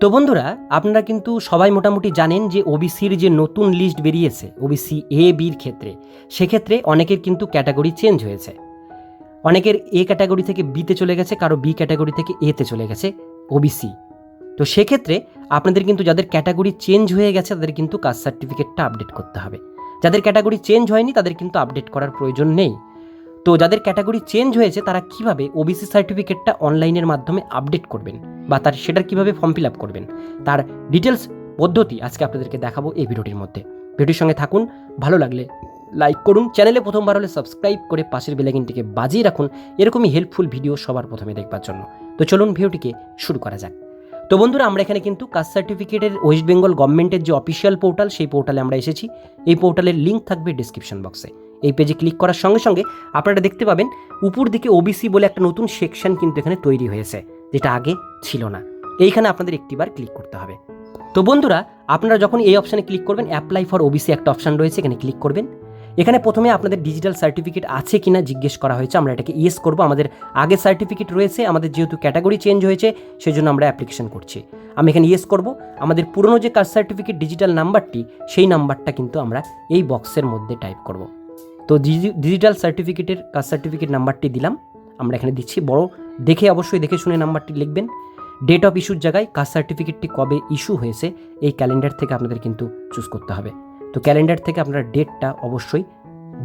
তো বন্ধুরা, আপনারা কিন্তু সবাই মোটামুটি জানেন যে ওবিসির যে নতুন লিস্ট বেরিয়েছে ওবিসি এ বির ক্ষেত্রে, সেক্ষেত্রে অনেকের কিন্তু ক্যাটাগরি চেঞ্জ হয়েছে। অনেকের এ ক্যাটাগরি থেকে বিতে চলে গেছে, কারও বি ক্যাটাগরি থেকে এতে চলে গেছে ওবিসি তো সেক্ষেত্রে আপনাদের কিন্তু যাদের ক্যাটাগরি চেঞ্জ হয়ে গেছে, তাদের কিন্তু কাস্ট সার্টিফিকেটটা আপডেট করতে হবে। যাদের ক্যাটাগরি চেঞ্জ হয়নি, তাদের কিন্তু আপডেট করার প্রয়োজন নেই। তো যাদের ক্যাটাগরি চেঞ্জ হয়েছে, তারা কীভাবে ওবিসি সার্টিফিকেটটা অনলাইনের মাধ্যমে আপডেট করবেন? বা তার সেটার কীভাবে ফর্ম ফিল আপ করবেন, তার ডিটেলস পদ্ধতি আজকে আপনাদেরকে দেখাবো এই ভিডিওটির মধ্যে। ভিডিওর সঙ্গে থাকুন, ভালো লাগলে লাইক করুন, চ্যানেলে প্রথমবার হলে সাবস্ক্রাইব করে পাশের বেলাইকিনটিকে বাজিয়ে রাখুন, এরকমই হেল্পফুল ভিডিও সবার প্রথমে দেখবার জন্য। তো চলুন ভিডিওটিকে শুরু করা যাক। তো বন্ধুরা, আমরা এখানে কিন্তু কাস্ট সার্টিফিকেটের ওয়েস্ট বেঙ্গল গভর্নমেন্টের যে অফিসিয়াল পোর্টাল সেই পোর্টালে আমরা এসেছি। এই পোর্টালের লিঙ্ক থাকবে ডিসক্রিপশন বক্সে এই পেজে ক্লিক করার সঙ্গে সঙ্গে আপনারা দেখতে পাবেন, উপর দিকে ওবিসি বলে একটা নতুন সেকশন কিন্তু এখানে তৈরি হয়েছে। যেটা আগে ছিল না। এইখানে আপনাদের একটিবার ক্লিক করতে হবে। তো বন্ধুরা, আপনারা যখন এই অপশানে ক্লিক করবেন অ্যাপ্লাই ফর ওবিসি একটা অপশান রয়েছে, এখানে ক্লিক করবেন। এখানে প্রথমে আপনাদের ডিজিটাল সার্টিফিকেট আছে কি না জিজ্ঞেস করা হয়েছে, আমরা এটাকে ইয়েস করব। আমাদের আগে সার্টিফিকেট রয়েছে, আমাদের যেহেতু ক্যাটাগরি চেঞ্জ হয়েছে সেই জন্য আমরা অ্যাপ্লিকেশন করছি। আমি এখানে ইয়েস করব। আমাদের পুরনো যে কাস্ট সার্টিফিকেট ডিজিটাল নাম্বারটি সেই নাম্বারটা কিন্তু আমরা এই বক্সের মধ্যে টাইপ করব। তো ডিজিটাল সার্টিফিকেটের কাস্ট সার্টিফিকেট নাম্বারটি দিলাম। আমরা এখানে দিচ্ছি বড় দেখে অবশ্যই দেখে শুনে নাম্বারটি লিখবেন। ডেট অফ ইস্যুর জায়গায় কাস্ট সার্টিফিকেটটি কবে ইস্যু হয়েছে, এই ক্যালেন্ডার থেকে আপনাদের কিন্তু চুজ করতে হবে। তো ক্যালেন্ডার থেকে আপনারা ডেটটা অবশ্যই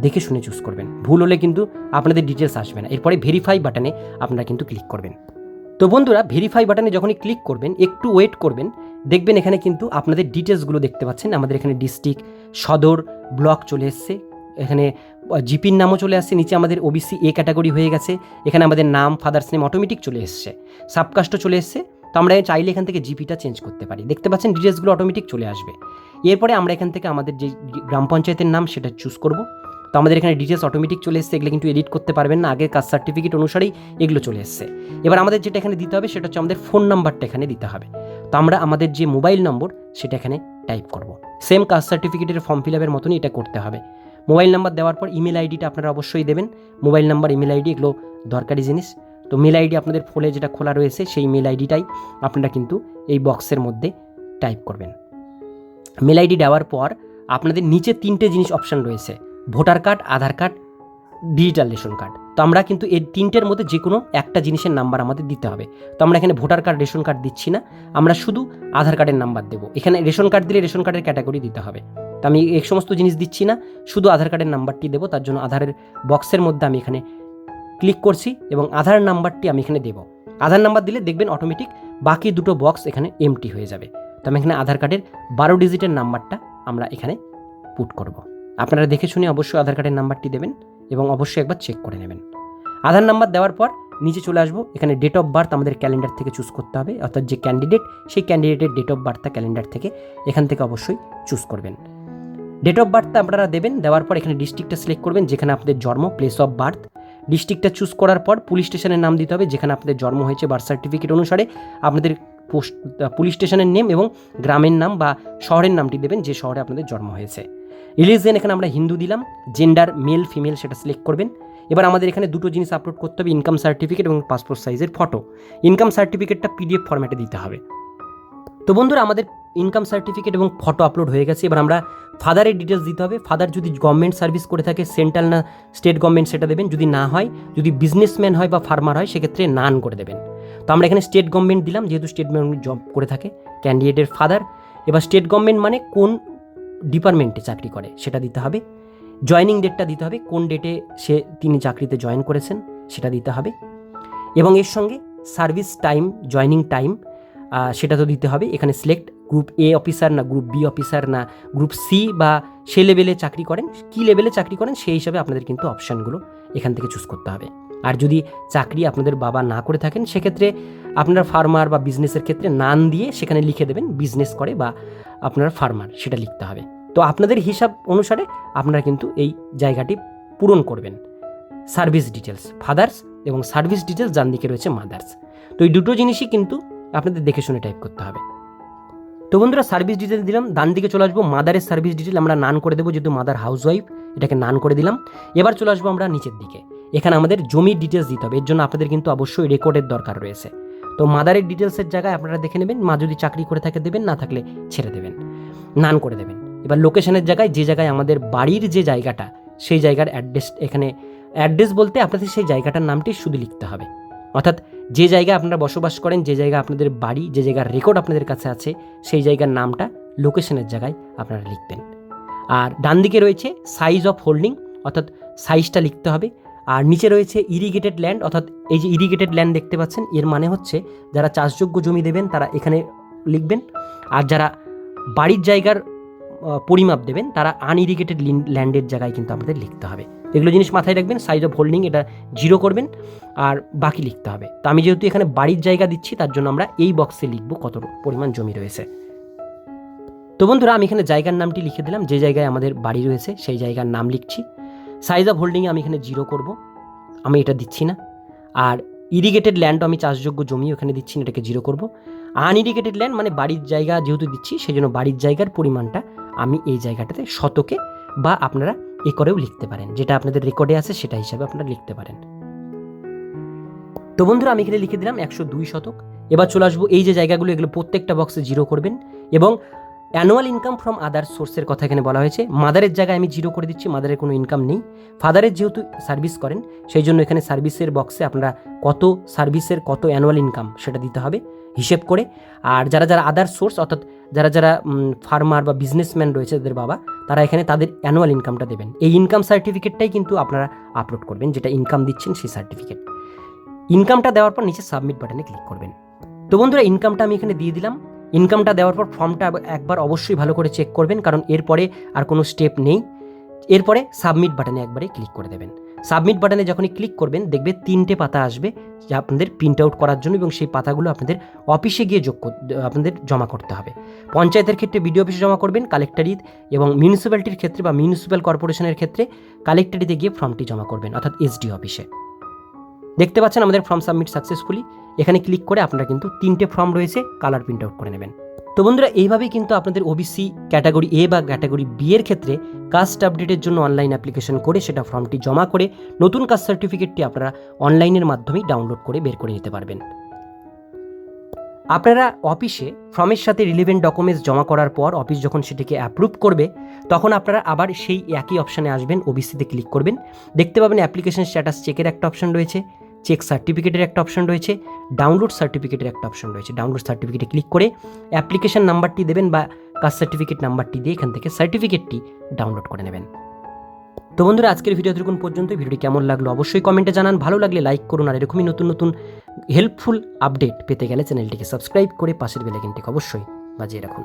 দেখে শুনে চুজ করবেন। ভুল হলে কিন্তু আপনাদের ডিটেলস আসবে না। এরপরে ভেরিফাই বাটনে আপনারা কিন্তু ক্লিক করবেন। তো বন্ধুরা ভেরিফাই বাটনে যখনই ক্লিক করবেন, একটু ওয়েট করবেন, দেখবেন এখানে কিন্তু আপনাদের ডিটেলসগুলো দেখতে পাচ্ছেন। আমাদের এখানে ডিস্ট্রিক্ট সদর ব্লক চলে এসছে। এখানে জিপির নামও চলে আসছে, নিচে আমাদের ওবিসি এ ক্যাটাগরি হয়ে গেছে, এখানে আমাদের নাম ফাদার্স নেম অটোমেটিক চলে এসছে সাবকাস্টও চলে এসছে, তো আমরা চাইলে এখান থেকে জিপিটা চেঞ্জ করতে পারি। দেখতে পাচ্ছেন ডিটেলসগুলো অটোমেটিক চলে আসবে। এরপরে আমরা এখান থেকে আমাদের যে গ্রাম পঞ্চায়েতের নাম, সেটা চুজ করব। তো আমাদের এখানে ডিটেলস অটোমেটিক চলে এসছে, এগুলো কিন্তু এডিট করতে পারবেন না আগের কাস্ট সার্টিফিকেট অনুসারেই এগুলো চলে এসছে। এবার আমাদের যেটা এখানে দিতে হবে, সেটা হচ্ছে আমাদের ফোন নাম্বারটা এখানে দিতে হবে। তো আমরা আমাদের যে মোবাইল নম্বর সেটা এখানে টাইপ করব। সেম কাস্ট সার্টিফিকেটের ফর্ম ফিল আপের মতনই এটা করতে হবে। মোবাইল নাম্বার দেওয়ার পর ইমেল আইডিটা আপনারা অবশ্যই দেবেন। মোবাইল নাম্বার, ইমেল আইডি এগুলো দরকারি জিনিস। তো মেল আইডি আপনাদের ফোনে যেটা খোলা রয়েছে, সেই মেল আইডিটাই আপনারা কিন্তু এই বক্সের মধ্যে টাইপ করবেন। মেল আইডি দেওয়ার পর আপনাদের নিচে তিনটে জিনিস অপশান রয়েছে, voter card, Aadhaar card, digital ration card. তো আমরা কিন্তু এই তিনটের মধ্যে যে কোনো একটা জিনিসের নাম্বার আমাদের দিতে হবে। তো আমরা এখানে ভোটার কার্ড, রেশন কার্ড দিচ্ছি না। আমরা শুধু আধার কার্ডের নাম্বার দেবো। এখানে রেশন কার্ড দিলে রেশন কার্ডের ক্যাটাগরি দিতে হবে। তো আমি এই সমস্ত জিনিস দিচ্ছি না, শুধু আধার কার্ডের নাম্বারটি দেবো, তার জন্য আধারের বক্সের মধ্যে আমি এখানে ক্লিক করছি এবং আধার নাম্বারটি আমি এখানে দেবো। আধার নাম্বার দিলে দেখবেন অটোমেটিক বাকি দুটো বক্স এখানে এমটি হয়ে যাবে। তো আমি এখানে আধার কার্ডের বারো ডিজিটের নাম্বারটা আমরা এখানে পুট করব। আপনারা দেখে শুনে অবশ্যই আধার কার্ডের নাম্বারটি দেবেন এবং অবশ্যই একবার চেক করে নেবেন। আধার নাম্বার দেওয়ার পর নিচে চলে আসব, এখানে ডেট অফ বার্থ আমাদের ক্যালেন্ডার থেকে চুজ করতে হবে, অর্থাৎ যে ক্যান্ডিডেট সেই ক্যান্ডিডেটের ডেট অফ বার্থটা ক্যালেন্ডার থেকে এখান থেকে অবশ্যই চুজ করবেন। ডেট অফ বার্থটা আপনারা দেবেন, দেওয়ার পর এখানে ডিস্ট্রিক্টটা সিলেক্ট করবেন, যেখানে আপনাদের জন্ম প্লেস অফ বার্থ ডিস্ট্রিক্টটা চুজ করার পর পুলিশ স্টেশনের নাম দিতে হবে, যেখানে আপনাদের জন্ম হয়েছে বার্থ সার্টিফিকেট অনুসারে আপনাদের পোস্ট পুলিশ স্টেশনের নেম এবং গ্রামের নাম বা শহরের নামটি দেবেন, যে শহরে আপনাদের জন্ম হয়েছে। রিলিজিয়ান এখানে আমরা হিন্দু দিলাম জেন্ডার মেল ফিমেল সেটা সিলেক্ট করবেন। এবার আমাদের এখানে দুটো জিনিস আপলোড করতে হবে ইনকাম সার্টিফিকেট এবং পাসপোর্ট সাইজের ফটো ইনকাম সার্টিফিকেটটা পিডিএফ ফরম্যাটে দিতে হবে। তো বন্ধুরা, আমাদের ইনকাম সার্টিফিকেট এবং ফটো আপলোড হয়ে গেছে, এবার আমরা ফাদারের ডিটেলস দিতে হবে। ফাদার যদি গভর্নমেন্ট সার্ভিস করে থাকে সেন্ট্রাল না স্টেট গভর্নমেন্ট সেটা দেবেন। যদি না হয়, যদি বিজনেসম্যান হয় বা ফার্মার হয়, সেক্ষেত্রে নান করে দেবেন। তো আমরা এখানে স্টেট গভর্নমেন্ট দিলাম, যেহেতু স্টেট গভর্নমেন্ট জব করে থাকে ক্যান্ডিডেটের ফাদার এবার স্টেট গভর্নমেন্ট মানে কোন ডিপার্টমেন্টে চাকরি করে, সেটা দিতে হবে। জয়নিং ডেটটা দিতে হবে, কোন ডেটে সে তিনি চাকরিতে জয়েন করেছেন, সেটা দিতে হবে। এবং এর সঙ্গে সার্ভিস টাইম জয়নিং টাইম সেটা তো দিতে হবে। এখানে সিলেক্ট গ্রুপ এ অফিসার না গ্রুপ বি অফিসার না গ্রুপ সি বা সে লেভেলে চাকরি করেন, কী লেভেলে চাকরি করেন সেই হিসাবে আপনাদের কিন্তু অপশানগুলো এখান থেকে চুজ করতে হবে। আর যদি চাকরি আপনাদের বাবা না করে থাকেন, সেক্ষেত্রে আপনার ফার্মার বা বিজনেসের ক্ষেত্রে নান দিয়ে সেখানে লিখে দেবেন বিজনেস করে বা আপনার ফার্মার সেটা লিখতে হবে। তো আপনাদের হিসাব অনুসারে আপনারা কিন্তু এই জায়গাটি পূরণ করবেন। সার্ভিস ডিটেলস ফাদার্স এবং সার্ভিস ডিটেলস যার দিকে রয়েছে মাদার্স তো এই দুটো জিনিসই কিন্তু আপনাদের দেখে শুনে টাইপ করতে হবে। তো বন্ধুরা সার্ভিস ডিটেল দিলাম, ডান দিকে চলে আসব মাদারের সার্ভিস ডিটেল আমরা নান করে দেবো, যেহেতু মাদার হাউস ওয়াইফ এটাকে নান করে দিলাম। এবার চলে আসব আমরা নিচের দিকে। এখানে আমাদের জমির ডিটেলস দিতে হবে, এর জন্য আপনাদের কিন্তু অবশ্যই রেকর্ডের দরকার রয়েছে। তো মাদারের ডিটেলসের জায়গায় আপনারা দেখে নেবেন, মা যদি চাকরি করে থাকে দেবেন, না থাকলে ছেড়ে দেবেন। নান করে দেবেন। এবার লোকেশনের জায়গায়, যে জায়গায় আমাদের বাড়ির যে জায়গাটা, সেই জায়গার অ্যাড্রেস এখানে অ্যাড্রেস বলতে আপনাদের সেই জায়গাটার নামটি শুধু লিখতে হবে। অর্থাৎ যে জায়গায় আপনারা বসবাস করেন, যে জায়গা আপনাদের বাড়ি, যে জায়গার রেকর্ড আপনাদের কাছে আছে, সেই জায়গার নামটা লোকেশনের জায়গায় আপনারা লিখবেন। আর ডান দিকে রয়েছে সাইজ অফ হোল্ডিং অর্থাৎ সাইজটা লিখতে হবে। আর নিচে রয়েছে ইরিগেটেড ল্যান্ড অর্থাৎ এই যে ইরিগেটেড ল্যান্ড দেখতে পাচ্ছেন, এর মানে হচ্ছে যারা চাষযোগ্য জমি দেবেন, তারা এখানে লিখবেন। আর যারা বাড়ির জায়গার পরিমাপ দেবেন, তারা আনইরিগেটেড ল্যান্ডের জায়গায় কিন্তু আমাদের লিখতে হবে। এগুলো জিনিস মাথায় রাখবেন সাইজ অফ হোল্ডিং এটা জিরো করবেন, আর বাকি লিখতে হবে। তো আমি যেহেতু এখানে বাড়ির জায়গা দিচ্ছি, তার জন্য আমরা এই বক্সে লিখব কত পরিমাণ জমি রয়েছে। তো বন্ধুরা, আমি এখানে জায়গার নামটি লিখে দিলাম, যে জায়গায় আমাদের বাড়ি রয়েছে সেই জায়গার নাম লিখছি। সাইজ অফ হোল্ডিংয়ে আমি এখানে জিরো করব, আমি এটা দিচ্ছি না। আর ইরিগেটেড ল্যান্ড আমি চাষযোগ্য জমি ওখানে দিচ্ছি না, এটাকে জিরো করব। আনইরিগেটেড ল্যান্ড মানে বাড়ির জায়গা যেহেতু দিচ্ছি সেই জন্য বাড়ির জায়গার পরিমাণটা আমি এই জায়গাটাতে শতকে বা আপনারা একরেও লিখতে পারেন। যেটা আপনাদের রেকর্ডে আছে, সেটা হিসাবে আপনারা লিখতে পারেন। তো বন্ধুরা, আমি এখানে লিখে দিলাম একশো দুই শতক। এবার চলে আসব এই যে জায়গাগুলো, এগুলো প্রত্যেকটা বক্সে জিরো করবেন এবং অ্যানুয়াল ইনকাম ফ্রম আদার সোর্সের কথা এখানে বলা হয়েছে। মাদারের জায়গায় আমি জিরো করে দিচ্ছি, মাদারের কোনো ইনকাম নেই। ফাদারের যেহেতু সার্ভিস করেন, সেই জন্য এখানে সার্ভিসের বক্সে আপনারা কত সার্ভিসের কত অ্যানুয়াল ইনকাম সেটা দিতে হবে হিসেব করে। আর যারা যারা আদার সোর্স অর্থাৎ যারা যারা ফার্মার বা বিজনেসম্যান রয়েছে তাদের বাবা, তারা এখানে তাদের অ্যানুয়াল ইনকামটা দেবেন। এই ইনকাম সার্টিফিকেটটাই কিন্তু আপনারা আপলোড করবেন, যেটা ইনকাম দিচ্ছেন সেই সার্টিফিকেট ইনকামটা দেওয়ার পর নিচে সাবমিট বাটনে ক্লিক করবেন। তো বন্ধুরা ইনকামটা আমি এখানে দিয়ে দিলাম। ইনকামটা দেওয়ার পর ফর্মটা একবার অবশ্যই ভালো করে চেক করবেন, কারণ এরপরে আর কোনো স্টেপ নেই। এরপরে সাবমিট বাটনে একবারে ক্লিক করে দেবেন। সাবমিট বাটনে যখনই ক্লিক করবেন, দেখবে তিনটে পাতা আসবে যা আপনাদের প্রিন্ট আউট করার জন্য এবং সেই পাতাগুলো আপনাদের অফিসে গিয়ে যোগ আপনাদের জমা করতে হবে। পঞ্চায়েতের ক্ষেত্রে বিডিও অফিসে জমা করবেন কালেক্টরিত এবং মিউনিসিপ্যালিটির ক্ষেত্রে বা মিউনিসিপ্যাল কর্পোরেশনের ক্ষেত্রে কালেক্টরিতে গিয়ে ফর্মটি জমা করবেন, অর্থাৎ এসডি অফিসে দেখতে পাচ্ছেন আমাদের ফর্ম সাবমিট সাকসেসফুলি এখানে ক্লিক করে আপনারা কিন্তু তিনটে ফর্ম রয়েছে কালার প্রিন্ট আউট করে নেবেন। তো বন্ধুরা, এইভাবেই কিন্তু আপনাদের ওবিসি ক্যাটাগরি এ বা ক্যাটাগরি বি এর ক্ষেত্রে কাস্ট আপডেটের জন্য অনলাইন অ্যাপ্লিকেশন করে সেটা ফর্মটি জমা করে নতুন কাস্ট সার্টিফিকেটটি আপনারা অনলাইনের মাধ্যমেই ডাউনলোড করে বের করে নিতে পারবেন। আপনারা অফিসে ফর্মের সাথে রিলিভেন্ট ডকুমেন্টস জমা করার পর অফিস যখন সেটিকে অ্যাপ্রুভ করবে, তখন আপনারা আবার সেই একই অপশানে আসবেন ওবিসিতে ক্লিক করবেন। দেখতে পাবেন অ্যাপ্লিকেশন স্ট্যাটাস চেকের একটা অপশন রয়েছে। চেক সার্টিফিকেটের একটা অপশন রয়েছে, ডাউনলোড সার্টিফিকেটের একটা অপশন রয়েছে। ডাউনলোড সার্টিফিকেটে ক্লিক করে অ্যাপ্লিকেশন নাম্বারটি দেবেন বা কাস্ট সার্টিফিকেট নাম্বারটি দিয়ে এখান থেকে সার্টিফিকেটটি ডাউনলোড করে নেবেন। তো বন্ধুরা, আজকের ভিডিও দেখুন পর্যন্ত। ভিডিওটি কেমন লাগল অবশ্যই কমেন্টে জানান। ভালো লাগলে লাইক করুন আর এরকমই নতুন নতুন হেল্পফুল আপডেট পেতে গেলে চ্যানেলটিকে সাবস্ক্রাইব করে পাশের বেলাইকনটিকে অবশ্যই বাজিয়ে রাখুন।